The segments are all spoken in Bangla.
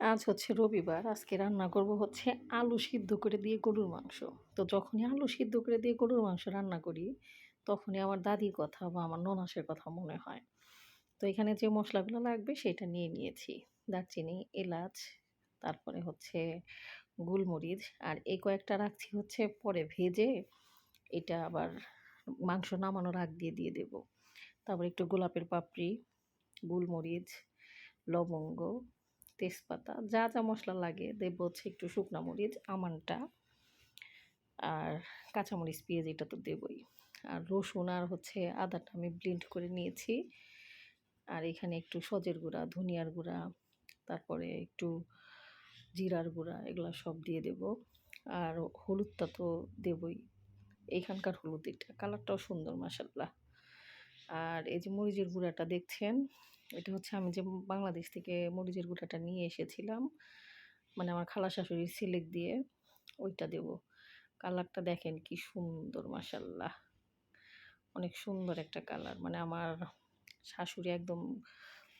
আজ হচ্ছে রবিবার, আজকে রান্না করব হচ্ছে আলু সিদ্ধ করে দিয়ে গরুর মাংস। তো যখনই আলু সিদ্ধ করে দিয়ে গরুর মাংস রান্না করি, তখনই আমার দাদির কথা বা আমার ননাসের কথা মনে হয়। তো এখানে যে মশলাগুলো লাগবে সেটা নিয়ে নিয়েছি। দারচিনি, এলাচ, তারপরে হচ্ছে গোলমরিচ, আর এই কয়েকটা রাখছি হচ্ছে পরে ভেজে এটা আবার মাংস নামানোর আগ দিয়ে দিয়ে দেব। তারপর একটু গোলাপের পাপড়ি, গোলমরিচ, লবঙ্গ তেজপাতা, যা যা মশলা লাগে, দেবো হচ্ছে একটু শুকনা মরিচ আমানটা আর কাঁচামরিচ, পেঁয়াজ, এটা তো দেবই। আর রসুন আর হচ্ছে আদাটা আমি ব্লিন্ড করে নিয়েছি। আর এখানে একটু সজের গুঁড়া, ধনিয়ার গুঁড়া, তারপরে একটু জিরার গুঁড়া, এগুলো সব দিয়ে দেব। আর হলুদটা তো দেবই এইখানকার হলুদ এটা, কালারটাও সুন্দর মাসাল্লাহ আর এই যে মরিচের গুঁড়াটা দেখছেন এটা হচ্ছে আমি যে বাংলাদেশ থেকে মরিচের গুঁড়াটা নিয়ে এসেছিলাম মানে আমার খালা শাশুড়ির সিলেক দিয়ে ওইটা দেব। কালারটা দেখেন কি সুন্দর মাসাল্লাহ অনেক সুন্দর একটা কালার। মানে আমার শাশুড়ি একদম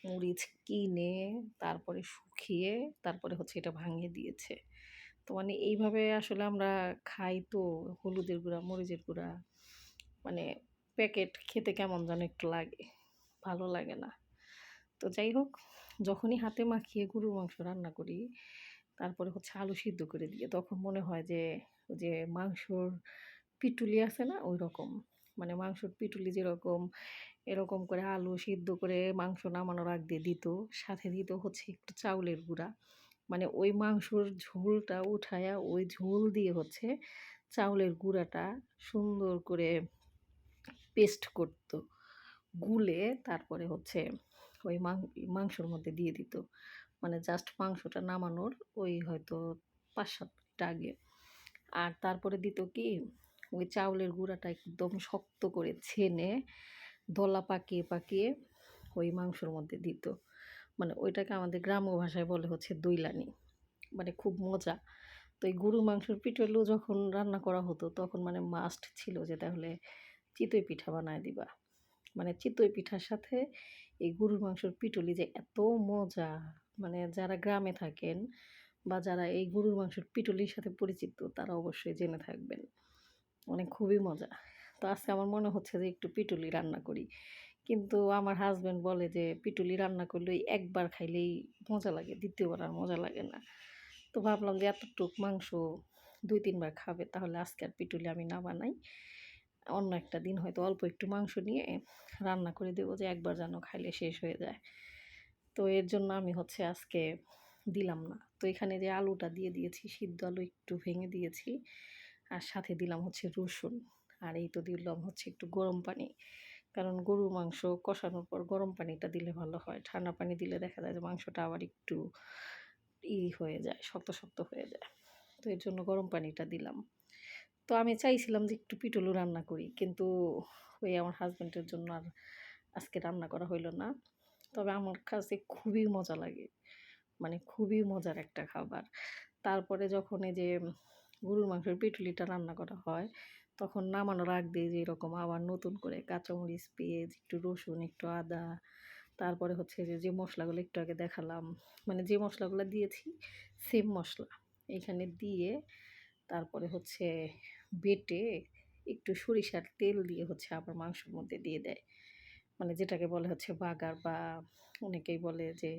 মরিচ কিনে, তারপরে শুকিয়ে, তারপরে হচ্ছে এটা ভাঙিয়ে দিয়েছে। তো মানে এইভাবে আসলে আমরা খাই তো, হলুদের গুঁড়া, মরিচের গুঁড়া মানে প্যাকেট খেতে কেমন যেন একটু লাগে, ভালো লাগে না। তো যাই হোক, যখনই হাতে মাখিয়ে গরুর মাংস রান্না করি, তারপরে হচ্ছে আলু সিদ্ধ করে দিয়ে, তখন মনে হয় যে যে মাংসর পিটুলি আছে না, ওই রকম। মানে মাংসর পিটুলি যেরকম, এরকম করে আলু সিদ্ধ করে মাংস নামানোর আগ দিয়ে দিত, সাথে দিত হচ্ছে একটু চাউলের গুঁড়া। মানে ওই মাংসর ঝোলটা উঠায়া ওই ঝোল দিয়ে হচ্ছে চাউলের গুঁড়াটা সুন্দর করে পেস্ট করতো, গুলে তারপরে হচ্ছে ওই মাংসর মধ্যে দিয়ে দিত। মানে জাস্ট মাংসটা নামানোর ওই হয়তো পাঁচ সাত মিনিট আগে। আর তারপরে দিত কি, ওই চাউলের গুঁড়াটা একদম শক্ত করে ছেনে দলা পাকিয়ে পাকিয়ে ওই মাংসর মধ্যে দিত। মানে ওইটাকে আমাদের গ্রাম্য ভাষায় বলে হচ্ছে দইলানি। মানে খুব মজা। তো এই গরু মাংসর পিঠেলু যখন রান্না করা হতো, তখন মানে মাস্ট ছিল যে তাহলে চিতই পিঠা বানায় দিবা। মানে চিতই পিঠার সাথে এই গরুর মাংসর পিটুলি যে এত মজা। মানে যারা গ্রামে থাকেন বা যারা এই গরুর মাংসের পিটুলির সাথে পরিচিত, তারা অবশ্যই জেনে থাকবেন। মানে খুবই মজা। তো আজকে আমার মনে হচ্ছে যে একটু পিটুলি রান্না করি। কিন্তু আমার হাজব্যান্ড বলে যে পিটুলি রান্না করলে একবার খাইলেই মজা লাগে, দ্বিতীয়বার আর মজা লাগে না। তো ভাবলাম যে এতটুক মাংস দুই, তিনবার খাবে, তাহলে আজকে আর পিটুলি আমি না বানাই। অন্য একটা দিন হয়তো অল্প একটু মাংস নিয়ে রান্না করে দেবো যে একবার যেন খাইলে শেষ হয়ে যায়। তো এর জন্য আমি হচ্ছে আজকে দিলাম না। তো এখানে যে আলুটা দিয়ে দিয়েছি, সিদ্ধ আলু একটু ভেঙে দিয়েছি আর সাথে দিলাম হচ্ছে রসুন। আর এই তো দিলাম হচ্ছে একটু গরম পানি। কারণ গরুর মাংস কষানোর পর গরম পানিটা দিলে ভালো হয়। ঠান্ডা পানি দিলে দেখা যায় যে মাংসটা আবার একটু ই হয়ে যায়, শক্ত শক্ত হয়ে যায়। তো এর জন্য গরম পানিটা দিলাম। তো আমি চাইছিলাম যে একটু পিটুলু রান্না করি। কিন্তু ওই আমার হাজব্যান্ডের জন্য আর আজকে রান্না করা হইল না। তবে আমার কাছে খুবই মজা লাগে। মানে খুবই মজার একটা খাবার। তারপরে যখন এই যে গরুর মাংসের পিটুলিটা রান্না করা হয়, তখন নামানোর আগ দিয়ে যে এরকম আবার নতুন করে কাঁচামরিচ, পেঁয়াজ, একটু রসুন, একটু আদা, তারপরে হচ্ছে যে যে মশলাগুলো একটু আগে দেখালাম। মানে যে মশলাগুলো দিয়েছি সেম মশলা। এখানে দিয়ে তারপরে হচ্ছে বেটে একটু সরিষার তেল দিয়ে হচ্ছে আবার মাংসের মধ্যে দিয়ে দেয়। মানে যেটাকে বলে হচ্ছে বাগার বা অনেকেই বলে যে,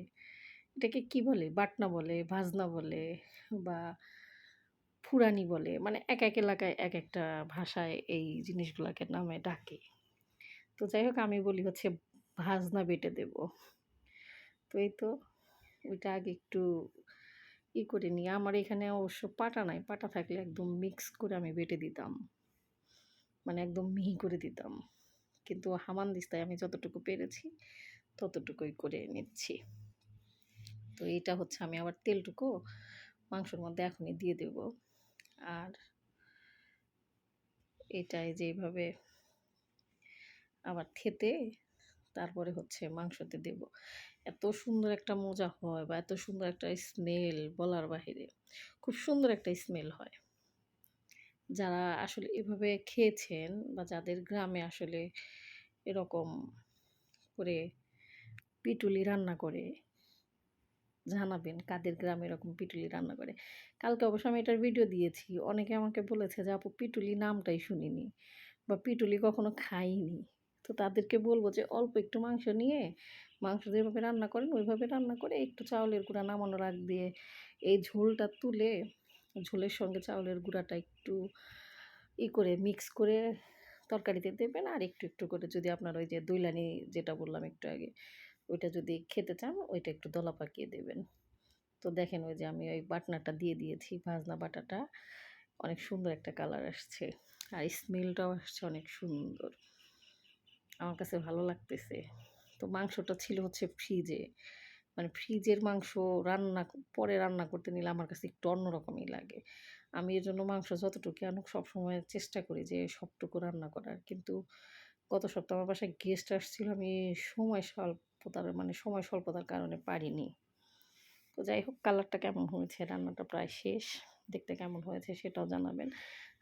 এটাকে কি বলে? বাটনা বলে, ভাজনা বলে বা ফুরানি বলে। মানে এক এক এলাকায় এক একটা ভাষায় এই জিনিসগুলোকে নামে ডাকে। তো যাই হোক, আমি বলি হচ্ছে ভাজনা বেটে দেব। তো এই তো, ওইটা আগে একটু ই করে নিয়ে আমার এখানে অবশ্য পাটা নাই। পাটা থাকলে একদম মিক্স করে আমি বেটে দিতাম। মানে একদম মিহি করে দিতাম। কিন্তু হামান দিস্তায় আমি যতটুকু পেরেছি, ততটুকুই করে নিচ্ছি। তো এইটা হচ্ছে আমি আবার তেলটুকু মাংসর মধ্যে এখনই দিয়ে দেব। আর এটাই যেভাবে আবার থেতে তারপরে হচ্ছে মাংসতে দেব। এত সুন্দর একটা মজা হয় বা এত সুন্দর একটা স্মেল বলার বাহিরে। খুব সুন্দর একটা স্মেল হয়। যারা আসলে এভাবে খেয়েছেন বা যাদের গ্রামে আসলে এরকম করে পিটুলি রান্না করে, জানাবেন কাদের গ্রামে এরকম পিটুলি রান্না করে। কালকে অবশ্য আমি এটার ভিডিও দিয়েছি। অনেকে আমাকে বলেছে যে, আপু, পিটুলি নামটাই শুনিনি বা পিটুলি কখনো খাইনি। তো তাদেরকে বলব যে, অল্প একটু মাংস নিয়ে, মাংস যেভাবে রান্না করেন, ওইভাবে রান্না করে একটু চাউলের গুঁড়া নামানোর আগ দিয়ে, এই ঝোলটা তুলে ঝোলের সঙ্গে চাউলের গুঁড়াটা একটু ই করে মিক্স করে তরকারিতে দেবেন। আর একটু একটু করে যদি আপনার ওই যে দইলানি যেটা বললাম একটু আগে, ওইটা যদি খেতে চান, ওইটা একটু দলা পাকিয়ে দেবেন। তো দেখেন ওই যে আমি ওই বাটনাটা দিয়ে দিয়েছি, ভাজনা বাটাটা। অনেক সুন্দর একটা কালার আসছে। আর স্মেলটাও আসছে অনেক সুন্দর। আমার কাছে ভালো লাগতেছে। তো মাংসটা ছিল হচ্ছে ফ্রিজে মানে ফ্রিজের মাংস রান্না পরে রান্না করতে নিলে আমার কাছে একটু অন্যরকমই লাগে। আমি এর জন্য মাংস যতটুকু আনুক সবসময় চেষ্টা করি যে সবটুকু রান্না করার। কিন্তু গত সপ্তাহ আমার বাসায় গেস্ট আসছিল, আমি সময় স্বল্পতার মানে সময় স্বল্পতার কারণে পারিনি। তো যাই হোক কালারটা কেমন হয়েছে? রান্নাটা প্রায় শেষ। দেখতে কেমন হয়েছে সেটাও জানাবেন।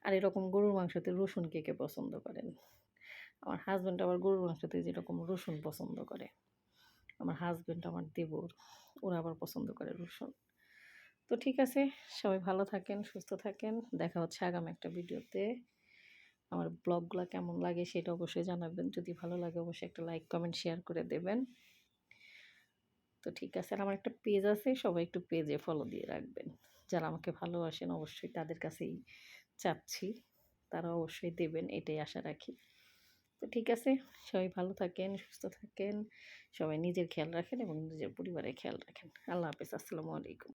আর এরকম গরুর মাংসতে রসুন কে কে পছন্দ করেন? আমার হাজব্যান্ড আবার গরুর মাংসতে যেরকম রসুন পছন্দ করে। আমার হাজব্যান্ড আমার দেবর, ওরা আবার পছন্দ করে রসুন। তো ঠিক আছে, সবাই ভালো থাকেন, সুস্থ থাকেন। দেখা হচ্ছে আগামী একটা ভিডিওতে। আমার ব্লগগুলো কেমন লাগে সেটা অবশ্যই জানাবেন। যদি ভালো লাগে অবশ্যই একটা লাইক কমেন্ট শেয়ার করে দেবেন। তো ঠিক আছে, আর আমার একটা পেজ আছে, সবাই একটু পেজে ফলো দিয়ে রাখবেন। যারা আমাকে ভালোবাসেন অবশ্যই তাদের কাছেই চাচ্ছি। তারা অবশ্যই দেবেন, এটাই আশা রাখি। তো ঠিক আছে। সবাই ভালো থাকেন, সুস্থ থাকেন, সবাই নিজের খেয়াল রাখেন এবং নিজের পরিবারের খেয়াল রাখেন। আল্লাহ হাফেজ, আসসালামু আলাইকুম।